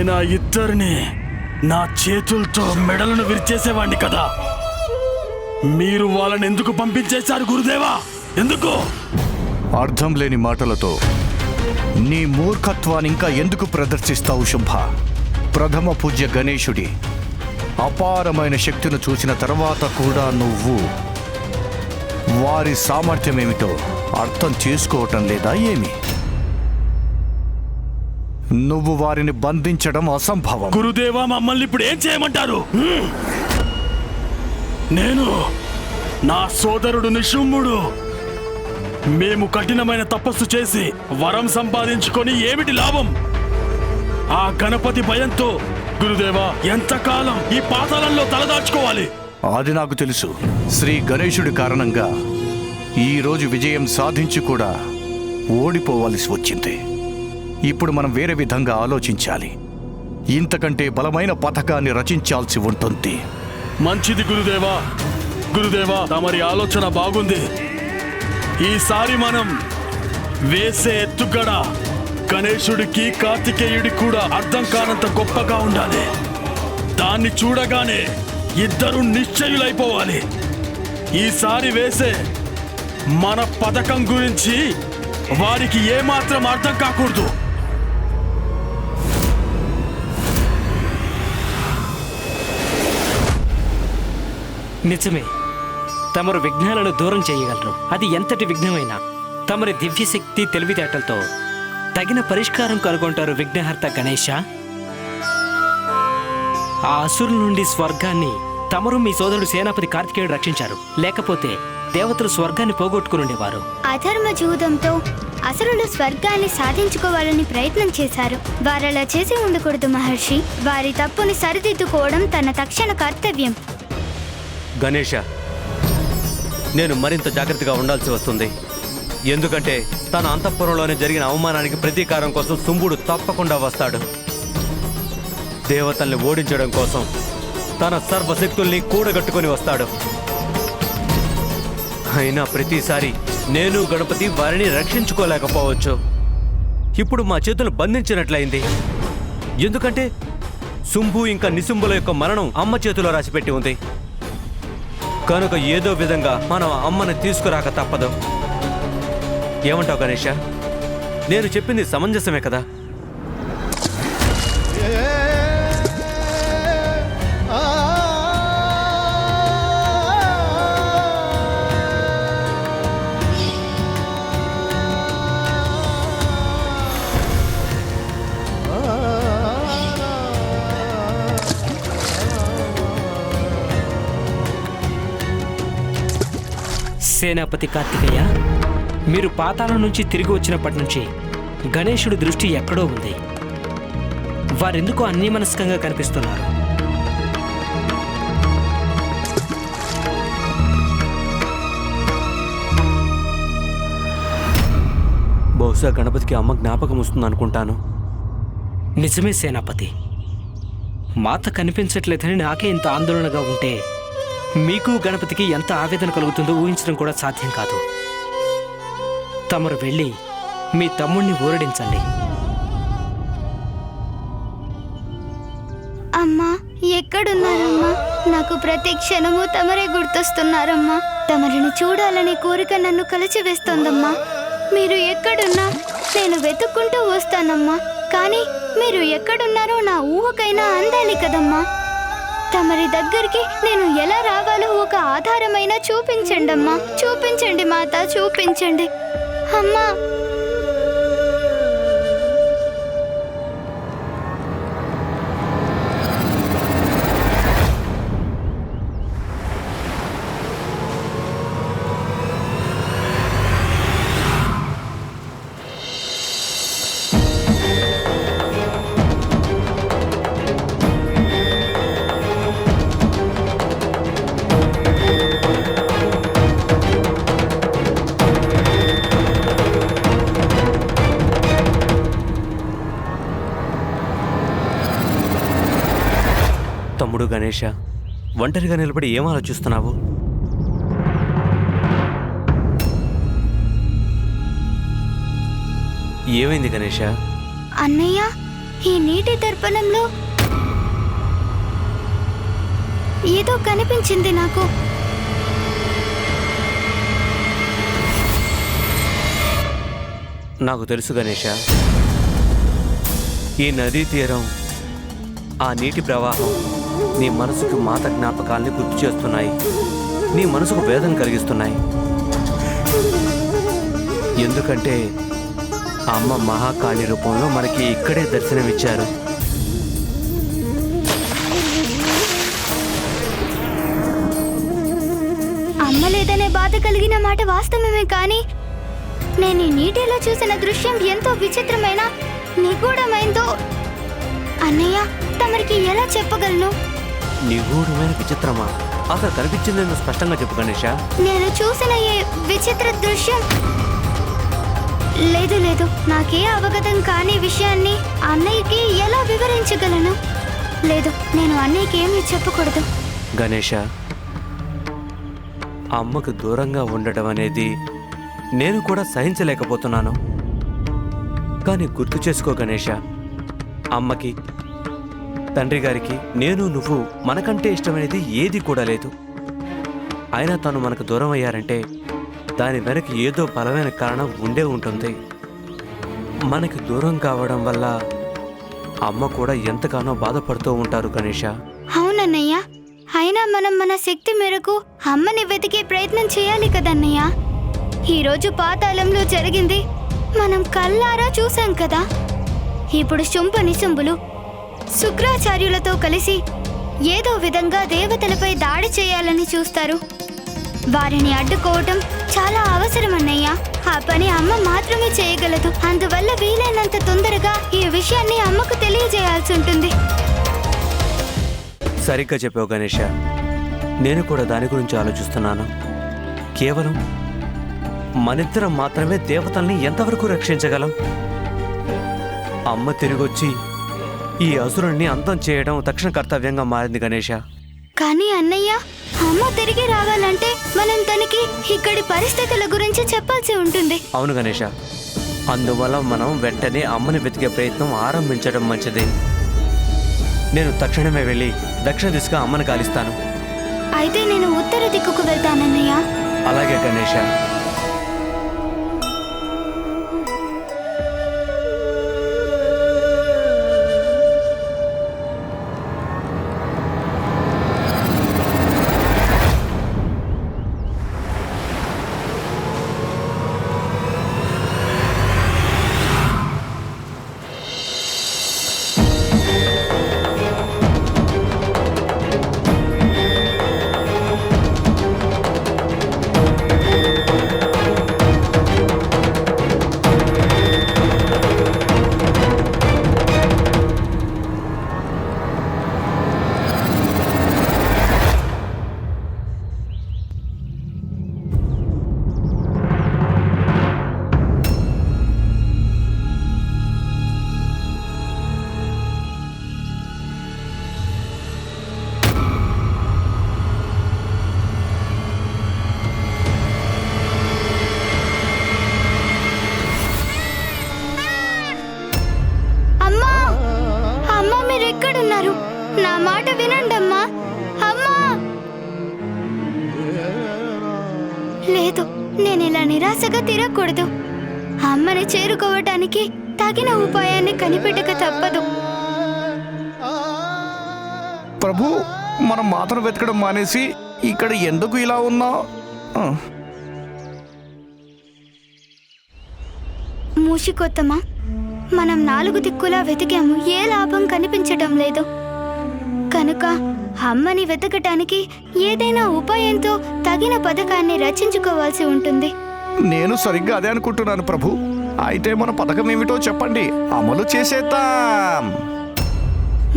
నేను ఆ ఇద్దరిని నా చేతులతో మెడలను విరిచేసేవాణ్ణి కదా. మీరు వాళ్ళని ఎందుకు పంపించేశారు గురుదేవా? ఎందుకు? అర్థం లేని మాటలతో నీ మూర్ఖత్వాన్ని ఇంకా ఎందుకు ప్రదర్శిస్తావు శుంభ? ప్రథమ పూజ్య గణేశుడి అపారమైన శక్తిని చూసిన తర్వాత కూడా నువ్వు వారి సామర్థ్యం ఏమిటో అర్థం చేసుకోవటం లేదా ఏమి? నువ్వు వారిని బంధించడం అసంభవం. గురుదేవా మమ్మల్ని ఇప్పుడు ఏం చేయమంటారు. నేను నా సోదరుడు నిశుంభుడు. మేము కఠినమైన తపస్సు చేసి వరం సంపాదించుకొని ఏమిటి లాభం? ఆ గణపతి భయంతో గురుదేవా ఎంతకాలం ఈ పాతాళంలో తలదాచుకోవాలి? అది నాకు తెలుసు. శ్రీ గణేశుడి కారణంగా ఈ రోజు విజయం సాధించి కూడా ఓడిపోవాల్సి వచ్చింది. ఇప్పుడు మనం వేరే విధంగా ఆలోచించాలి. ఇంతకంటే బలమైన పథకాన్ని రచించాల్సి ఉంటుంది. మంచిది గురుదేవా. గురుదేవా తమరి ఆలోచన బాగుంది. ఈసారి మనం వేసే ఎత్తుగడ గణేశుడికి కార్తికేయుడికి కూడా అర్థం కానంత గొప్పగా ఉండాలి. దాన్ని చూడగానే ఇద్దరు నిశ్చయులైపోవాలి. ఈసారి వేసే మన పథకం గురించి వారికి ఏమాత్రం అర్థం కాకూడదు. నిజమే. తమరు విఘ్నాలను దూరం చేయగలరు. అది ఎంతటి విఘ్నమైనా. తమరి దివ్యశక్తి తెలివితేటలతో తగిన పరిష్కారం కనుగొంటారు విఘ్నహర్త గణేష ఆ అసురుల నుండి స్వర్గాన్ని తమరు మీ సోదరుడు సేనాపతి కార్తికేయుడు రక్షించారు. లేకపోతే దేవతలు స్వర్గాన్ని పోగొట్టుకుని ఉండేవారు. అధర్మ జూదంతో అసలు స్వర్గాన్ని సాధించుకోవాలని ప్రయత్నం చేశారు. వారలా చేసి ఉండకూడదు మహర్షి. వారి తప్పుని సరిదిద్దుకోవడం తన తక్షణ కర్తవ్యం. గణేష నేను మరింత జాగ్రత్తగా ఉండాల్సి వస్తుంది. ఎందుకంటే తన అంతఃపురంలోనే జరిగిన అవమానానికి ప్రతీకారం కోసం సుంబుడు తప్పకుండా వస్తాడు. దేవతల్ని ఓడించడం కోసం తన సర్వశక్తుల్ని కూడగట్టుకొని వస్తాడు. అయినా ప్రతిసారి నేను గణపతి వారిని రక్షించుకోలేకపోవచ్చు. ఇప్పుడు మా చేతులు బంధించినట్లయింది. ఎందుకంటే శుంభు ఇంకా నిశుంభుల యొక్క మరణం అమ్మ చేతిలో రాసిపెట్టి ఉంది. కనుక ఏదో విధంగా మనం అమ్మని తీసుకురాక తప్పదు. ఏమంటావు గణేష? నేను చెప్పింది సమంజసమే కదా? సేనాపతి కార్తికేయ మీరు పాతాళం నుంచి తిరిగి వచ్చినప్పటి నుంచి గణేశుడి దృష్టి ఎక్కడో ఉంది. వారెందుకు అన్యమనస్కంగా కనిపిస్తున్నారు? బహుశా గణపతికి అమ్మ జ్ఞాపకం వస్తుంది అనుకుంటాను. నిజమే సేనాపతి. మాత కనిపించట్లేదని నాకే ఇంత ఆందోళనగా ఉంటే మీకు గణపతికి ఎంత ఆవేదన కలుగుతుందో ఊహించడం కూడా సాధ్యం కాదు. తమరు వెళ్ళి మీ తమ్ముణ్ణి ఊరడించండి. అమ్మా ఎక్కడున్నారమ్మా? నాకు ప్రతి క్షణము తమరే గుర్తొస్తున్నారమ్మా. తమరిని చూడాలనే కోరిక నన్ను కలిచివేస్తోందమ్మా. మీరు ఎక్కడున్నా నేను వెతుక్కుంటూ వస్తానమ్మా. కానీ మీరు ఎక్కడున్నారో నా ఊహకైనా అందాలి కదమ్మా. తమరి దగ్గరికి నేను ఎలా రావాలో ఒక ఆధారమైనా చూపించండి అమ్మా చూపించండి మాత చూపించండి. అమ్మా తమ్ముడు గణేష. ఒంటరిగా నిలబడి ఏం ఆలోచిస్తున్నావు? ఏమైంది గణేష? అన్నయ్య ఈ నీటి దర్పణంలో ఏదో కనిపించింది నాకు. నాకు తెలుసు గణేష. ఈ నదీ తీరం ఆ నీటి ప్రవాహం నీ మనసుకు మాత జ్ఞాపకాల్ని గుర్తు చేస్తున్నాయి. నీ మనసుకు వేదన కలిగిస్తున్నాయి. ఎందుకంటే అమ్మ మహాకాళి రూపంలో మనకి ఇక్కడే దర్శనమిచ్చారు. అమ్మ లేదనే బాధ కలిగిన మాట వాస్తవమే కానీ నేను నీటిలో చూసిన దృశ్యం ఎంతో విచిత్రమైన నిగూఢమైందో. అన్నయ్య తమరికి ఎలా చెప్పగలను? నిగూఢమైన విచిత్రమా? అసలు కనిపించిందని స్పష్టంగా చెప్పు గణేష. నేను చూసిన ఈ విచిత్ర దృశ్యం లేదు లేదు. నాకే అవగతం కాని విషయాన్ని అన్నయ్యకి ఎలా వివరించగలను? లేదు నేను అన్నయ్యకి ఏమీ చెప్పకూడదు. గణేష అమ్మకు దూరంగా ఉండటం అనేది నేను కూడా సహించలేకపోతున్నాను. కానీ గుర్తు చేసుకో గణేష అమ్మకి తండ్రి గారికి నేను నువ్వు మనకంటే ఇష్టమైనది ఏది కూడా లేదు. అయినా తను మనకు దూరం అయ్యారంటే దాని వెనక ఏదో బలమైన కారణం ఉండే ఉంటుంది. మనకి దూరం కావడం వల్ల అమ్మ కూడా ఎంతగానో బాధపడుతూ ఉంటారు గణేష. అవునన్నయ్య. అయినా మనం మన శక్తి మేరకు అమ్మని వెతికే ప్రయత్నం చేయాలి కదన్నయ్య. ఈరోజు పాతాళంలో జరిగింది మనం కల్లారా చూసాం కదా. ఇప్పుడు శుంభ నిశుంభులు శుక్రాచార్యులతో కలిసి ఏదో విధంగా దేవతలపై దాడి చేయాలని చూస్తారు. వారిని అడ్డుకోవటం చాలా అవసరం అన్నయ్య ఆ పని అమ్మ మాత్రమే చేయగలదు. అందువల్ల వీలైనంత తొందరగా ఈ విషయాన్ని అమ్మకు తెలియజేయాల్సి ఉంటుంది. సరిగ్గా చెప్పావు గణేష. నేను కూడా దాని గురించి ఆలోచిస్తున్నాను. కేవలం మనిద్దరం మాత్రమే దేవతల్ని ఎంతవరకు రక్షించగలం? అమ్మ తిరిగొచ్చి ఈ అసురుణ్ణి అంతం చేయడం తక్షణ కర్తవ్యంగా మారింది గణేష. కానీ అన్నయ్య అమ్మ తిరిగి రావాలంటే మనం తనకి ఇక్కడి పరిస్థితుల గురించి చెప్పాల్సి ఉంటుంది. అవును గణేష. అందువల్ల మనం వెంటనే అమ్మని వెతికే ప్రయత్నం ఆరంభించడం మంచిది. నేను తక్షణమే వెళ్ళి దక్షిణ దిశగా అమ్మని కాలిస్తాను. అయితే నేను ఉత్తర దిక్కుకు వెళ్తానన్నయ్య. అలాగే గణేష. నా మాట వినండి అమ్మా! అమ్మా లేదు నేను ఇలా నిరాశగా తిరగకూడదు. అమ్మని చేరుకోవటానికి తగిన ఉపాయాన్ని కనిపెట్టక తప్పదు. ప్రభు మనం మాతను వెతకడం మానేసి ఇక్కడ ఎందుకు ఇలా ఉన్నావు? మూషికొత్తమా మనం నాలుగు దిక్కులా వెతికాము ఏ లాభం కనిపించటం లేదు. కనుక అమ్మని వెతకటానికి ఏదైనా ఉపాయంతో తగిన పథకాన్ని రచించుకోవాల్సి ఉంటుంది. నేను సరిగ్గా అదే అనుకుంటున్నాను ప్రభు. అయితే మన పథకం ఏమిటో చెప్పండి. అమలు చేసేద్దాం.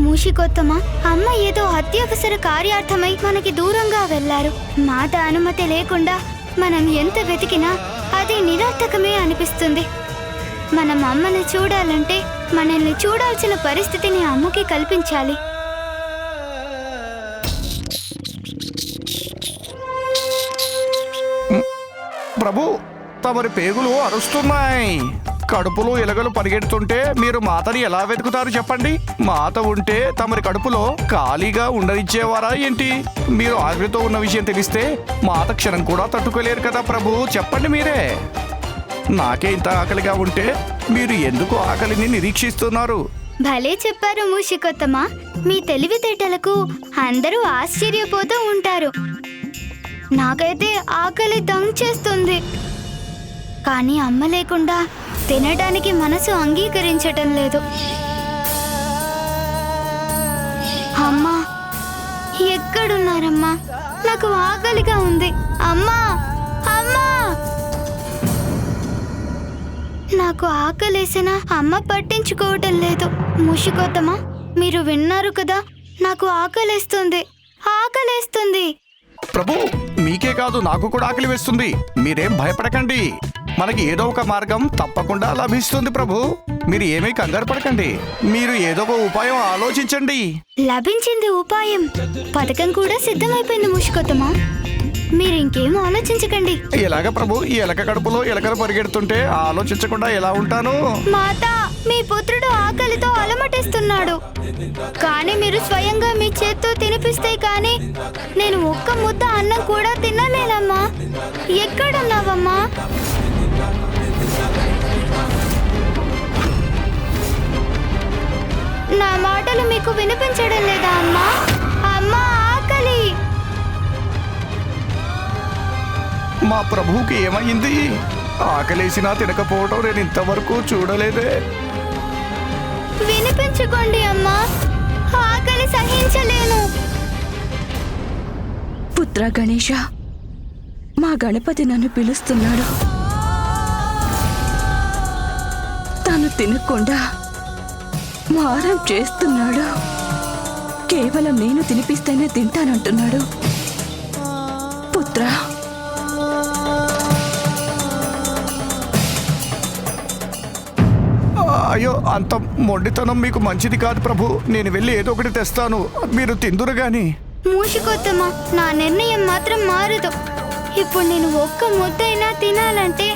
మూషికొత్తమా అమ్మ ఏదో అత్యవసర కార్యార్థమై మనకి దూరంగా వెళ్ళారు. మాత అనుమతి లేకుండా మనం ఎంత వెతికినా అది నిరర్థకమే అనిపిస్తుంది. మనం అమ్మని చూడాలంటే మనల్ని చూడాల్సిన పరిస్థితిని అమ్మకి కల్పించాలి. ప్రభు తమరి పేగులు అరుస్తున్నాయి. కడుపులో ఎలగలు పరిగెడుతుంటే మీరు మాతని ఎలా వెతుకుతారు చెప్పండి. మాత ఉంటే తమరి కడుపులో ఖాళీగా ఉండనిచ్చేవారా ఏంటి? మీరు ఆకలితో ఉన్న విషయం తెలిస్తే మాత క్షణం కూడా తట్టుకోలేరు కదా ప్రభు చెప్పండి మీరే. నాకే ఇంత ఆకలిగా ఉంటే మీరు ఎందుకు ఆకలిని నిరీక్షిస్తున్నారు? భలే చెప్పారు మూషికొత్తమా. మీ తెలివితేటలకు అందరూ ఆశ్చర్యపోతూ ఉంటారు. నాకైతే ఆకలి దంచేస్తుంది కానీ అమ్మ లేకుండా తినడానికి మనసు అంగీకరించటం లేదు. అమ్మా ఎక్కడున్నారమ్మా? నాకు ఆకలిగా ఉంది. అమ్మా అమ్మా! నాకు ఆకలేసిన అమ్మ పట్టించుకోవటం లేదు. ముషికొత్తమా మీరు విన్నారు కదా నాకు ఆకలేస్తుంది. ఆకలేస్తుంది. ప్రభు! కాదు నాకు కూడా ఆకలి వేస్తుంది. మీరేం భయపడకండి. మనకి ఏదో ఒక మార్గం తప్పకుండా లభిస్తుంది ప్రభు. మీరు ఏమీ కంగారు పడకండి. మీరు ఏదో ఒక ఉపాయం ఆలోచించండి. లభించింది ఉపాయం. పథకం కూడా సిద్ధమైపోయింది ముషికొత్తమా. మీరు ఇంకేం ఆలోచించకండి. ఎలాగ ప్రభు? ఈ ఎలక కడుపులో ఎలకలు పరిగెడుతుంటే ఆలోచించకుండా ఎలా ఉంటాను? మాత! మీ పుత్రుడు ఆకలితో అలమటిస్తున్నాడు. కానీ మీరు స్వయంగా మీ చేత్తో తినిపిస్తే కానీ నేను ఒక్క ముద్ద అన్నం కూడా తినలేనమ్మా. ఎక్కడున్నావమ్మా? నా మాటలు మీకు వినిపించడం లేదా అమ్మా? అమ్మా ఆకలి! మా ప్రభువుకి ఏమైంది? ఆకలేసినా తినకపోవటం నేను ఇంతవరకు చూడలేదే. వినిపించుకోండి అమ్మా. ఆకలి సహించలేను. పుత్ర గణేష మా గణపతి నన్ను పిలుస్తున్నాడు. తాను తినకుండా మారం చేస్తున్నాడు. కేవలం నేను తినిపిస్తేనే తింటానంటున్నాడు. పుత్ర అయ్యో అంత మొండితనం మీకు మంచిది కాదు ప్రభు. నేను వెళ్ళి ఏదో ఒకటి తెస్తాను. మీరు తిందురు గాని. మూషికొత్తమా నా నిర్ణయం మాత్రం మారదు. ఇప్పుడు నేను ఒక్క ముద్దైనా తినాలంటే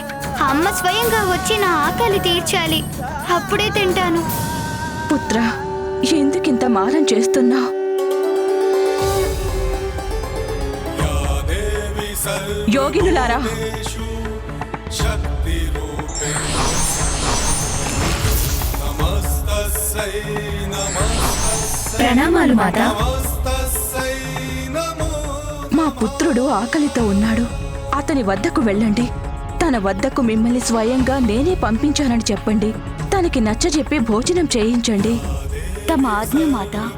అమ్మ స్వయంగా వచ్చి నా ఆకలి తీర్చాలి. అప్పుడే తింటాను. పుత్ర ఎందుకింత మారం చేస్తున్నావు యోగినులారా. ప్రణామాలు మాత. మా పుత్రుడు ఆకలితో ఉన్నాడు. అతని వద్దకు వెళ్ళండి. తన వద్దకు మిమ్మల్ని స్వయంగా నేనే పంపించానని చెప్పండి. తనకి నచ్చజెప్పి భోజనం చేయించండి. తమ ఆజ్ఞ మాత.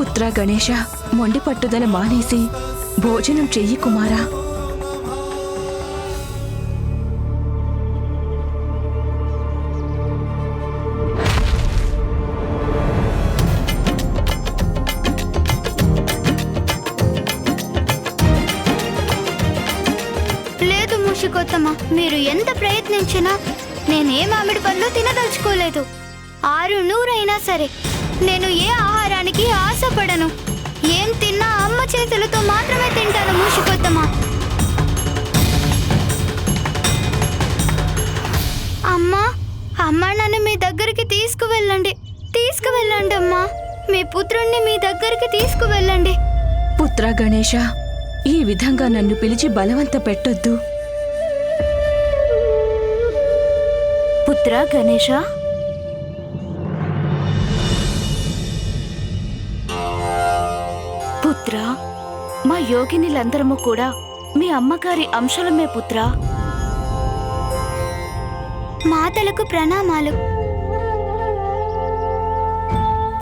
పుత్ర గణేష మొండి పట్టుదల మానేసి భోజనం చెయ్యి కుమారా. నేనే మామిడి పండ్లు తినదలుచుకోలేదు. ఆరు నూరైనా సరే నేను ఏ ఆహారానికి ఆశపడను. ఏం తిన్నా అమ్మ చేతులతో మాత్రమే తింటాను మూషికొత్తమ్మ అమ్మా అమ్మా నన్ను మీ దగ్గరికి తీసుకువెళ్ళండి. తీసుకువెళ్ళండి అమ్మా. మీ పుత్రుణ్ణి మీ దగ్గరికి తీసుకువెళ్ళండి. పుత్ర గణేష ఈ విధంగా నన్ను పిలిచి బలవంత పెట్టొద్దు. పుత్ర గణేష? పుత్ర మా యోగినిలందరము కూడా మీ అమ్మగారి అంశలమే పుత్ర. మాతలకు ప్రణామాలు.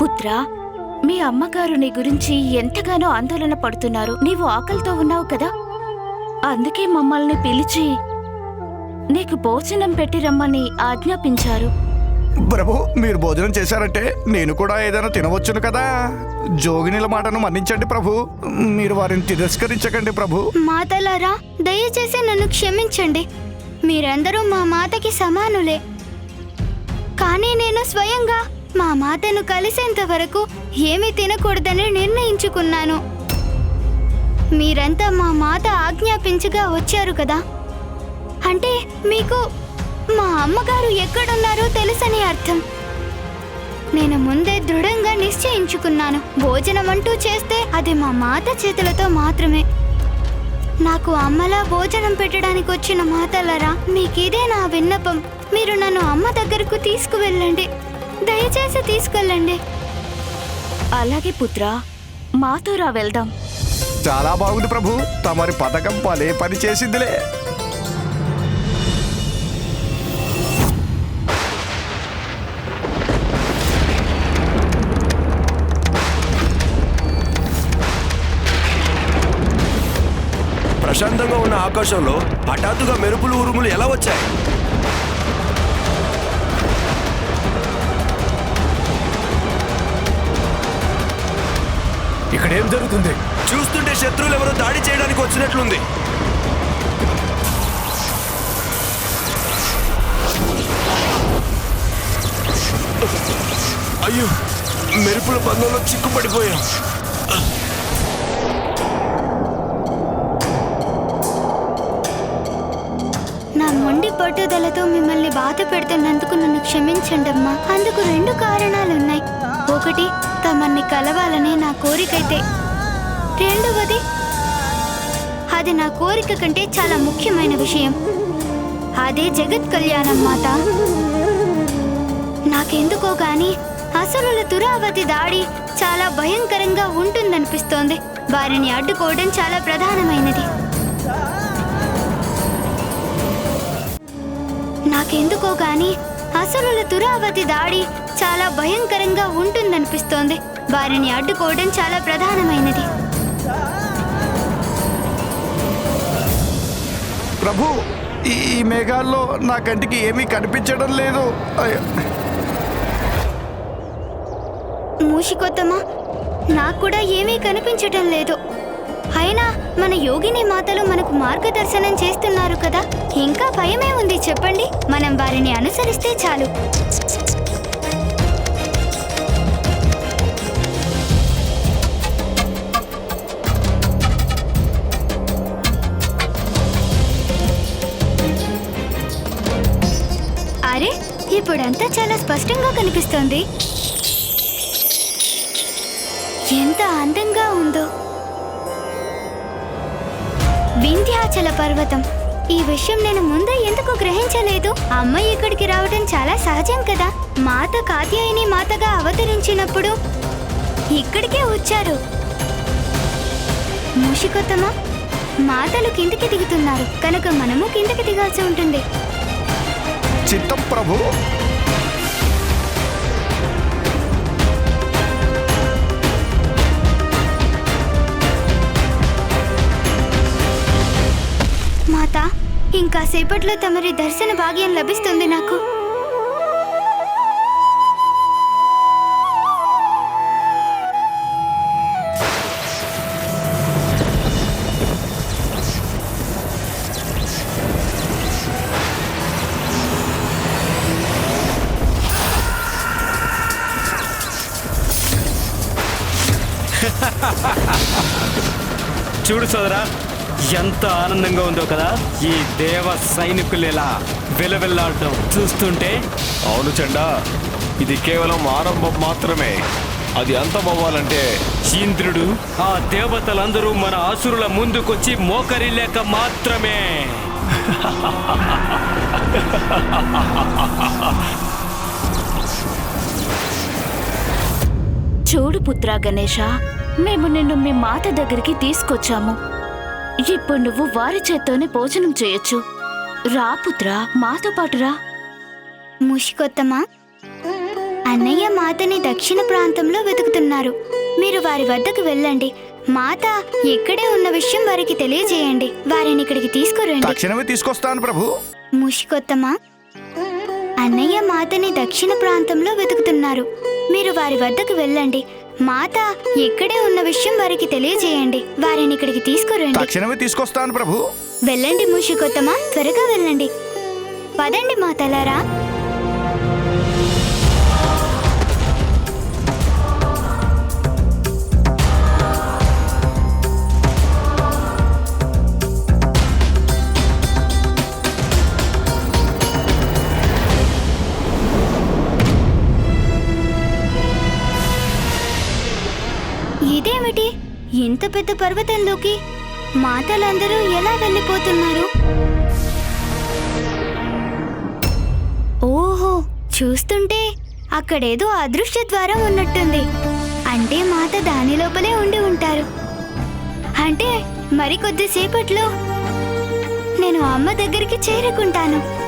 పుత్ర మీ అమ్మగారు నీ గురించి ఎంతగానో ఆందోళన పడుతున్నారు. నీవు ఆకలితో ఉన్నావు కదా? అందుకే మమ్మల్ని పిలిచి నీకు భోజనం పెట్టి రమ్మని ఆజ్ఞాపించారు. ప్రభు మీరు భోజనం చేశారంటే నేను కూడా ఏదైనా తినవచ్చును కదా? జోగినిల మాటను మన్నించండి ప్రభు. మీరు వారిని తిరస్కరించకండి ప్రభు. మాతలారా దయచేసి నన్ను క్షమించండి. మీరందరూ మా మాతకి సమానులే. కానీ నేను స్వయంగా మా మాతను కలిసేంత వరకు ఏమీ తినకూడదని నిర్ణయించుకున్నాను. మీరంతా మా మాత ఆజ్ఞాపించగా వచ్చారు కదా? అంటే మీకు మా అమ్మగారు ఎక్కడున్నారో తెలుసని అర్థం. నేను ముందే దృఢంగా నిశ్చయించుకున్నాను. భోజనం అంటూ చేస్తే అది మా మాత చేతులతో మాత్రమే. నాకు అమ్మలా భోజనం పెట్టడానికి వచ్చిన మాతలరా మీకిదే నా విన్నపం. మీరు నన్ను అమ్మ దగ్గరకు తీసుకువెళ్ళండి. దయచేసి తీసుకెళ్ళండి. అలాగే పుత్ర మాతో రా వెళ్దాం. చాలా బాగుంది ప్రభు. తమరి పథకం పలే పని చేసిందిలే. ప్రశాంతంగా ఉన్న ఆకాశంలో హఠాత్తుగా మెరుపులు ఉరుములు ఎలా వచ్చాయి? ఇక్కడ ఏం జరుగుతుంది? చూస్తుంటే శత్రువులు ఎవరో దాడి చేయడానికి వచ్చినట్లుంది. అయ్యో మెరుపుల బంధంలో చిక్కుపడిపోయాం. పట్టుదలతో మిమ్మల్ని బాధ పెడుతున్నందుకు నన్ను క్షమించండి అమ్మా అందుకు రెండు కారణాలున్నాయి. ఒకటి తమన్ని కలవాలనే నా కోరికైతే. రెండవది అది నా కోరిక కంటే చాలా ముఖ్యమైన విషయం. అదే జగత్ కళ్యాణం మాత. నాకెందుకో గాని అసలుల దురావతి దాడి చాలా భయంకరంగా ఉంటుందనిపిస్తోంది. వారిని అడ్డుకోవడం చాలా ప్రధానమైనది. నాకెందుకో గాని అసలుల దురావతి దాడి చాలా భయంకరంగా ఉంటుందనిపిస్తోంది. వారిని అడ్డుకోవడం చాలా ప్రధానమైనది. ప్రభు ఈ మేఘాల్లో నా కంటికి ఏమీ కనిపించడం లేదు. మూషికొత్తమా నాకు కూడా ఏమీ కనిపించటం లేదు. అయినా మన యోగిని మాతలు మనకు మార్గదర్శనం చేస్తున్నారు కదా. ఇంకా భయమే ఉంది చెప్పండి. మనం వారిని అనుసరిస్తే చాలు. అరే ఇప్పుడంతా చాలా స్పష్టంగా కనిపిస్తోంది. ఎంత అందంగా ఉందో. వింధ్యాచల పర్వతం. ఈ విషయం నేను ముందే ఎందుకు గ్రహించలేదు? అమ్మ ఇక్కడికి రావడం చాలా సహజం కదా. మాత కాత్యాయని మాతగా అవతరించినప్పుడు ఇక్కడికే వచ్చారు. ముషికొత్తమా మాతలు కిందికి దిగుతున్నారు. కనుక మనము కిందకి దిగాల్సి ఉంటుంది. చిత్తం ప్రభు. మాత ఇంకా సేపట్లో తమరి దర్శన భాగ్యం లభిస్తుంది నాకు. చూడు సోదరా ఎంత ఆనందంగా ఉందో కదా ఈ దేవ సైనికులు ఇలా వెలవెల్లాడటం. చూస్తుంటే అవును చండా ఇది కేవలం ఆరంభం మాత్రమే. అది అంతమవ్వాలంటే ఇంద్రుడు ఆ దేవతలందరూ మన ఆసురుల ముందుకొచ్చి మోకరిల్లేక మాత్రమే. చూడు పుత్ర గణేష మేము నిన్ను మీ మాత దగ్గరికి తీసుకొచ్చాము. ఇప్పుడు నువ్వు వారి చేత్తోనే భోజనం చేయొచ్చు. రా పుత్ర మాతో పాటు రా. ముషికొత్తమా? అన్నయ్య మాతని దక్షిణ ప్రాంతంలో వెతుకుతున్నారు. మీరు వారి వద్దకు వెళ్ళండి. మాత ఇక్కడే ఉన్న విషయం వారికి తెలియజేయండి. వారిని ఇక్కడికి తీసుకురండి. తక్షణమే తీసుకొస్తాను ప్రభు. ముషికొత్తమా? అన్నయ్య మాతని దక్షిణ ప్రాంతంలో వెతుకుతున్నారు. మీరు వారి వద్దకు వెళ్ళండి. మాత ఇక్కడే ఉన్న విషయం వారికి తెలియజేయండి. వారిని ఇక్కడికి తీసుకురండి. తక్షణమే తీసుకొస్తాను ప్రభు. వెళ్ళండి ముషికొత్తమా త్వరగా వెళ్ళండి. పదండి మాతలారా. పెద్ద పెద్ద పర్వతంలోకి మాతలందరూ ఎలా వెళ్ళిపోతున్నారు? ఓహో చూస్తుంటే అక్కడేదో అదృశ్య ద్వారం ఉన్నట్టుంది. అంటే మాత దాని లోపలే ఉండి ఉంటారు. అంటే మరికొద్దిసేపట్లో నేను అమ్మ దగ్గరికి చేరుకుంటాను.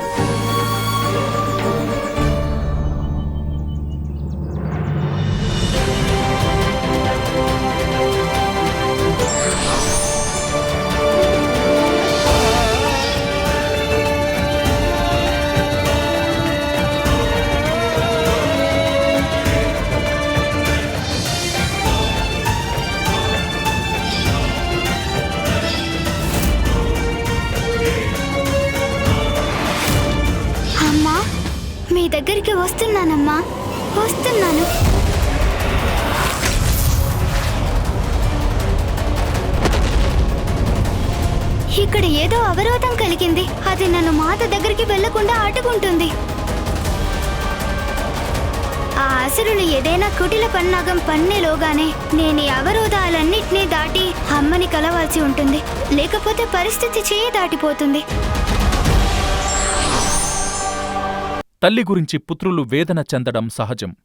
మీ దగ్గరికి వస్తున్నానమ్మా. వస్తున్నాను. ఇక్కడ ఏదో అవరోధం కలిగింది. అది నన్ను మాత దగ్గరికి వెళ్ళకుండా అడ్డుకుంటుంది ఆ అసురులు ఏదైనా కుటిల పన్నాగం పన్నెలోగానే నేను ఈ అవరోధాలన్నింటినీ దాటి అమ్మని కలవాల్సి ఉంటుంది. లేకపోతే పరిస్థితి చేయి దాటిపోతుంది. తల్లి గురించి పుత్రులు వేదన చెందడం సహజం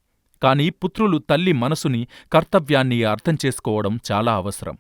కాని పుత్రులు తల్లి మనసుని కర్తవ్యాన్ని అర్థం చేసుకోవడం చాలా అవసరం.